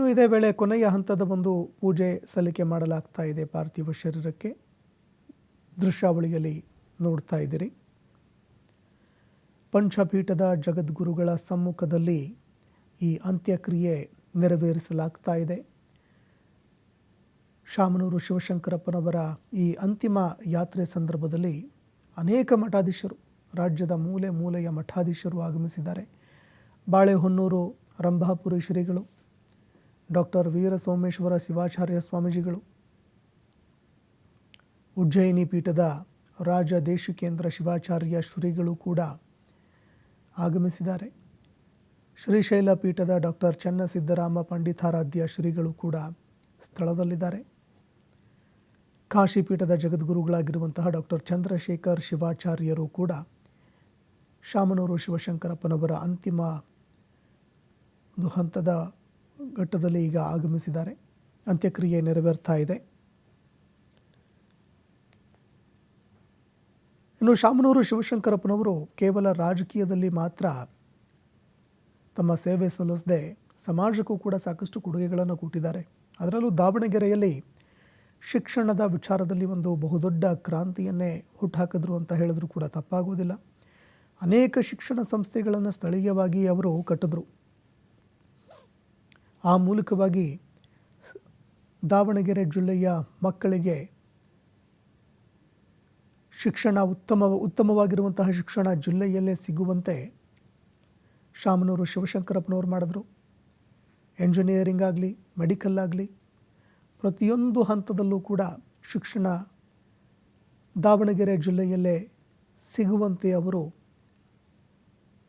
ಇನ್ನು ಇದೇ ವೇಳೆ ಕೊನೆಯ ಹಂತದ ಒಂದು ಪೂಜೆ ಸಲ್ಲಿಕೆ ಮಾಡಲಾಗ್ತಾ ಇದೆ ಪಾರ್ಥಿವ ಶರೀರಕ್ಕೆ. ದೃಶ್ಯಾವಳಿಯಲ್ಲಿ ನೋಡ್ತಾ ಇದ್ದೀರಿ. ಪಂಚಪೀಠದ ಜಗದ್ಗುರುಗಳ ಸಮ್ಮುಖದಲ್ಲಿ ಈ ಅಂತ್ಯಕ್ರಿಯೆ ನೆರವೇರಿಸಲಾಗ್ತಾ ಇದೆ. ಶಾಮನೂರು ಶಿವಶಂಕರಪ್ಪನವರ ಈ ಅಂತಿಮ ಯಾತ್ರೆ ಸಂದರ್ಭದಲ್ಲಿ ಅನೇಕ ಮಠಾಧೀಶರು, ರಾಜ್ಯದ ಮೂಲೆ ಮೂಲೆಯ ಮಠಾಧೀಶರು ಆಗಮಿಸಿದ್ದಾರೆ. ಬಾಳೆಹೊನ್ನೂರು ರಂಭಾಪುರಿ ಶ್ರೀಗಳು ಡಾಕ್ಟರ್ ವೀರ ಸೋಮೇಶ್ವರ ಶಿವಾಚಾರ್ಯ ಸ್ವಾಮೀಜಿಗಳು. ಉಜ್ಜಯಿನಿ ಪೀಠದ ರಾಜ ದೇಶಿಕೇಂದ್ರ ಶಿವಾಚಾರ್ಯ ಶ್ರೀಗಳು ಕೂಡ ಆಗಮಿಸಿದ್ದಾರೆ. ಶ್ರೀಶೈಲ ಪೀಠದ ಡಾಕ್ಟರ್ ಚನ್ನಸಿದ್ದರಾಮ ಪಂಡಿತಾರಾಧ್ಯ ಶ್ರೀಗಳು ಕೂಡ ಸ್ಥಳದಲ್ಲಿದ್ದಾರೆ. ಕಾಶಿ ಪೀಠದ ಜಗದ್ಗುರುಗಳಾಗಿರುವಂತಹ ಡಾಕ್ಟರ್ ಚಂದ್ರಶೇಖರ್ ಶಿವಾಚಾರ್ಯರು ಕೂಡ ಶಾಮನೂರು ಶಿವಶಂಕರಪ್ಪನವರ ಅಂತಿಮ ಒಂದು ಹಂತದ ಘಟ್ಟದಲ್ಲಿ ಈಗ ಆಗಮಿಸಿದ್ದಾರೆ. ಅಂತ್ಯಕ್ರಿಯೆ ನೆರವೇರ್ತಾ ಇದೆ. ಇನ್ನು ಶಾಮನೂರು ಶಿವಶಂಕರಪ್ಪನವರು ಕೇವಲ ರಾಜಕೀಯದಲ್ಲಿ ಮಾತ್ರ ತಮ್ಮ ಸೇವೆ ಸಲ್ಲಿಸದೆ ಸಮಾಜಕ್ಕೂ ಕೂಡ ಸಾಕಷ್ಟು ಕೊಡುಗೆಗಳನ್ನು ಕೊಟ್ಟಿದ್ದಾರೆ. ಅದರಲ್ಲೂ ದಾವಣಗೆರೆಯಲ್ಲಿ ಶಿಕ್ಷಣದ ವಿಚಾರದಲ್ಲಿ ಒಂದು ಬಹುದೊಡ್ಡ ಕ್ರಾಂತಿಯನ್ನೇ ಹುಟ್ಟುಹಾಕಿದ್ರು ಅಂತ ಹೇಳಿದ್ರು ಕೂಡ ತಪ್ಪಾಗುವುದಿಲ್ಲ ಅನೇಕ ಶಿಕ್ಷಣ ಸಂಸ್ಥೆಗಳನ್ನು ಸ್ಥಳೀಯವಾಗಿ ಅವರು ಕಟ್ಟಿದ್ರು. ಆ ಮೂಲಕವಾಗಿ ದಾವಣಗೆರೆ ಜಿಲ್ಲೆಯ ಮಕ್ಕಳಿಗೆ ಶಿಕ್ಷಣ ಉತ್ತಮ, ಉತ್ತಮವಾಗಿರುವಂತಹ ಶಿಕ್ಷಣ ಜಿಲ್ಲೆಯಲ್ಲೇ ಸಿಗುವಂತೆ ಶಾಮನೂರು ಶಿವಶಂಕರಪ್ಪನವರು ಮಾಡಿದ್ರು. ಎಂಜಿನಿಯರಿಂಗ್ ಆಗಲಿ, ಮೆಡಿಕಲ್ ಆಗಲಿ, ಪ್ರತಿಯೊಂದು ಹಂತದಲ್ಲೂ ಕೂಡ ಶಿಕ್ಷಣ ದಾವಣಗೆರೆ ಜಿಲ್ಲೆಯಲ್ಲೇ ಸಿಗುವಂತೆ ಅವರು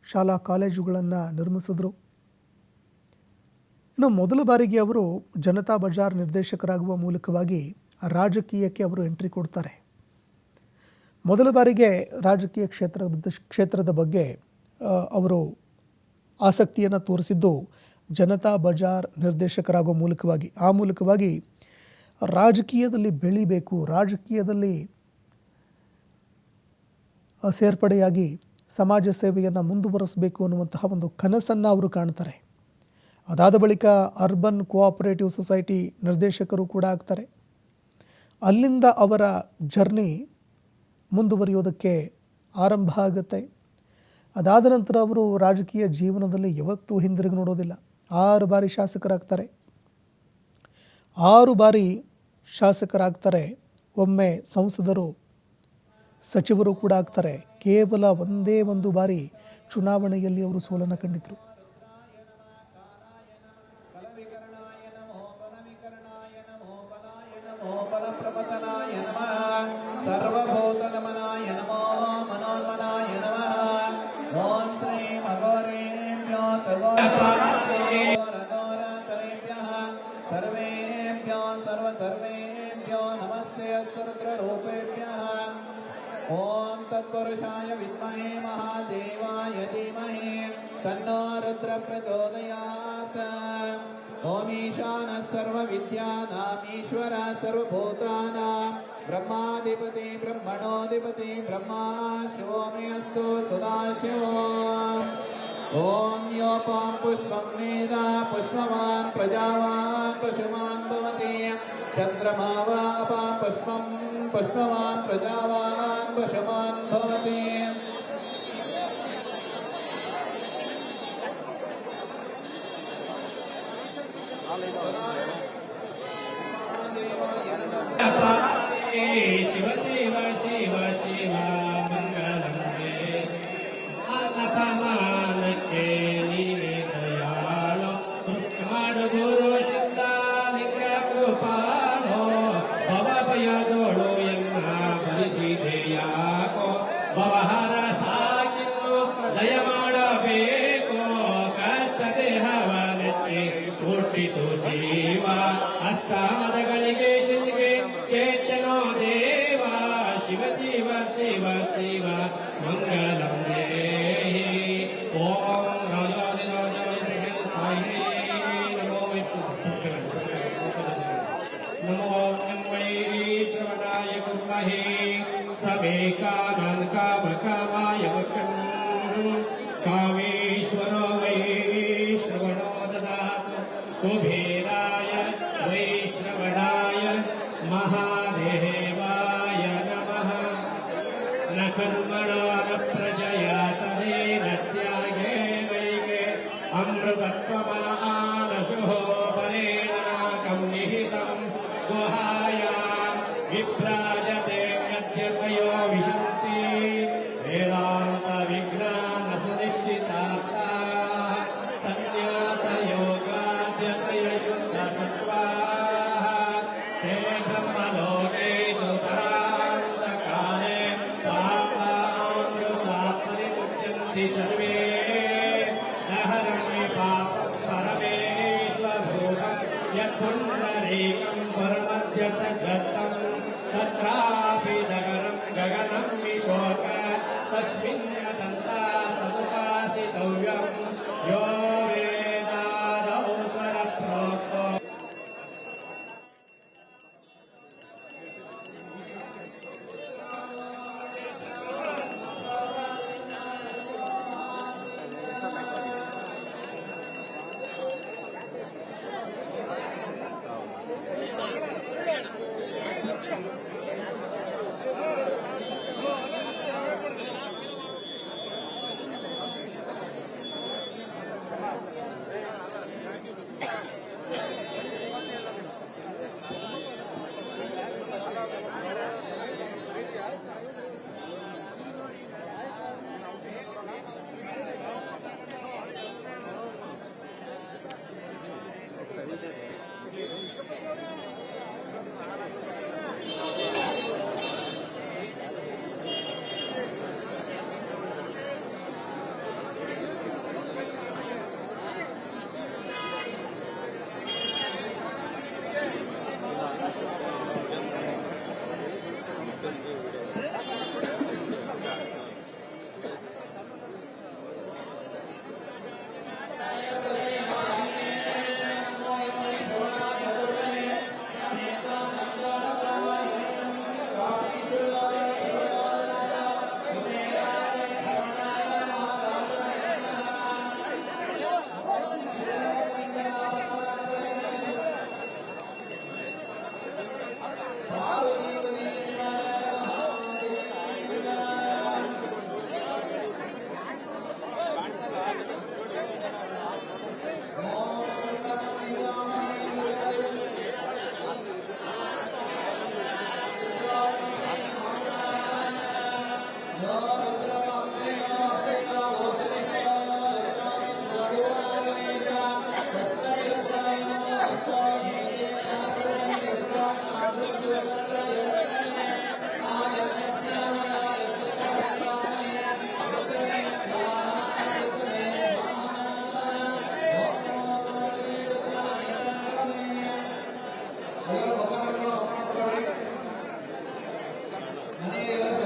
ಶಾಲಾ ಕಾಲೇಜುಗಳನ್ನು ನಿರ್ಮಿಸಿದ್ರು. ಇನ್ನು ಮೊದಲ ಬಾರಿಗೆ ಅವರು ಜನತಾ ಬಜಾರ್ ನಿರ್ದೇಶಕರಾಗುವ ಮೂಲಕವಾಗಿ ರಾಜಕೀಯಕ್ಕೆ ಅವರು ಎಂಟ್ರಿ ಕೊಡ್ತಾರೆ. ಮೊದಲ ಬಾರಿಗೆ ರಾಜಕೀಯ ಕ್ಷೇತ್ರ ಕ್ಷೇತ್ರದ ಬಗ್ಗೆ ಅವರು ಆಸಕ್ತಿಯನ್ನು ತೋರಿಸಿದ್ದು ಜನತಾ ಬಜಾರ್ ನಿರ್ದೇಶಕರಾಗುವ ಮೂಲಕವಾಗಿ. ಆ ಮೂಲಕವಾಗಿ ರಾಜಕೀಯದಲ್ಲಿ ಬೆಳಿಬೇಕು, ರಾಜಕೀಯದಲ್ಲಿ ಸೇರ್ಪಡೆಯಾಗಿ ಸಮಾಜ ಸೇವೆಯನ್ನು ಮುಂದುವರಿಸಬೇಕು ಅನ್ನುವಂತಹ ಒಂದು ಕನಸನ್ನು ಅವರು ಕಾಣ್ತಾರೆ. ಅದಾದ ಬಳಿಕ ಅರ್ಬನ್ ಕೋಆಪರೇಟಿವ್ ಸೊಸೈಟಿ ನಿರ್ದೇಶಕರು ಕೂಡ ಆಗ್ತಾರೆ. ಅಲ್ಲಿಂದ ಅವರ ಜರ್ನಿ ಮುಂದುವರಿಯೋದಕ್ಕೆ ಆರಂಭ ಆಗುತ್ತೆ. ಅದಾದ ನಂತರ ಅವರು ರಾಜಕೀಯ ಜೀವನದಲ್ಲಿ ಯಾವತ್ತೂ ಹಿಂದಿರುಗಿ ನೋಡೋದಿಲ್ಲ. ಆರು ಬಾರಿ ಶಾಸಕರಾಗ್ತಾರೆ. ಆರು ಬಾರಿ ಶಾಸಕರಾಗ್ತಾರೆ. ಒಮ್ಮೆ ಸಂಸದರು, ಸಚಿವರು ಕೂಡ ಆಗ್ತಾರೆ. ಕೇವಲ ಒಂದೇ ಒಂದು ಬಾರಿ ಚುನಾವಣೆಯಲ್ಲಿ ಅವರು ಸೋಲನ್ನು ಕಂಡಿದ್ರು. तघोरघोरतरेभ्यः सर्वेभ्यो सर्वसर्वेभ्यो नमस्ते अस्तु रुद्ररूपेभ्यः। ॐ तत्पुरुषाय विद्महे महादेवाय धीमहि तन्नो रुद्र प्रचोदयात् ॐ ईशानः सर्वविद्यानामीश्वरः सर्वभूतानां ब्रह्माधिपति ब्रह्मणोऽधिपति ब्रह्मा अस्तु सदाशिवो ॐ योपां पुष्पं मेधा पुष्पवान् प्रजावान् पशुमान् भवति। चन्द्रमा वा अपां पुष्पं पुष्पवान् प्रजावान् पशुमान् भवति। शिव शिव शिव शिव ಭವ ಭಯದೋಳು ಎನ್ನ ಯಾಕೋ? ಭವಹರ ಸಾಗಿನ್ನು ದಯ ಮಾಡಬೇಕೋ, ಕಷ್ಟ ದೇಹವ ನೆಚ್ಚಿ ಹುಟ್ಟಿತು ಜೀವ. ಅಷ್ಟಾಮದಗಳಿಗೆ ಶಿಲ್ಗೆ ಕೇತನೋ ದೇವ, ಶಿವ ಶಿವ ಶಿವ ಶಿವ, ಮಂಗಲಂ ದೇಹಿ. ಓಂ शिवाय कुर्महे समेकानं कामकामाय वक्रं कामेश्वरो वै श्रवणो ददातु वै श्रवणाय महादेवाय नमः। न कर्मणो न प्रजया तरे न वैगे। अमृतत्वम् पापामृतात्मनिमुच्यन्ति सर्वे न हरण्ये पापं परमेश्वरूपं यत्पुण्डरीकं परमद्य सज्जतं तत्रापि नगरं गगनं विशोक तस्मिन् Amém.